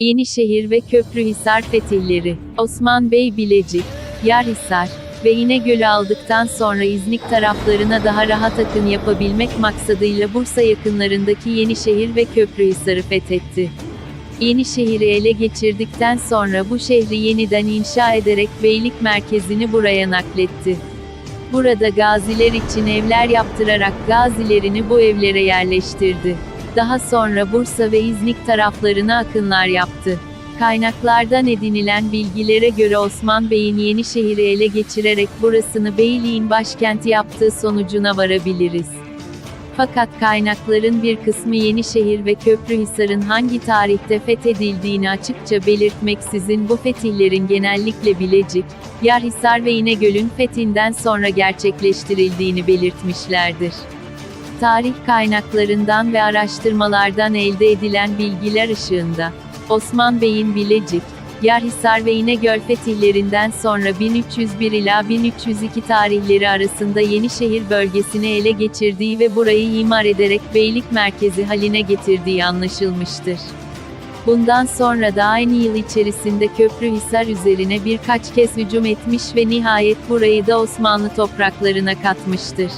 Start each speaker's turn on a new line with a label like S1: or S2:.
S1: Yenişehir ve Köprühisar fetihleri, Osman Bey Bilecik, Yarhisar ve İnegöl'ü aldıktan sonra İznik taraflarına daha rahat akın yapabilmek maksadıyla Bursa yakınlarındaki Yenişehir ve Köprühisar'ı fethetti. Yenişehir'i ele geçirdikten sonra bu şehri yeniden inşa ederek beylik merkezini buraya nakletti. Burada gaziler için evler yaptırarak gazilerini bu evlere yerleştirdi. Daha sonra Bursa ve İznik taraflarına akınlar yaptı. Kaynaklardan edinilen bilgilere göre Osman Bey'in Yenişehir'i ele geçirerek burasını beyliğin başkenti yaptığı sonucuna varabiliriz. Fakat kaynakların bir kısmı Yenişehir ve Köprühisar'ın hangi tarihte fethedildiğini açıkça belirtmeksizin bu fetihlerin genellikle Bilecik, Yarhisar ve İnegöl'ün fethinden sonra gerçekleştirildiğini belirtmişlerdir. Tarih kaynaklarından ve araştırmalardan elde edilen bilgiler ışığında, Osman Bey'in Bilecik, Yarhisar ve İnegöl fetihlerinden sonra 1301 ila 1302 tarihleri arasında Yenişehir bölgesini ele geçirdiği ve burayı imar ederek beylik merkezi haline getirdiği anlaşılmıştır. Bundan sonra da aynı yıl içerisinde Köprühisar üzerine birkaç kez hücum etmiş ve nihayet burayı da Osmanlı topraklarına katmıştır.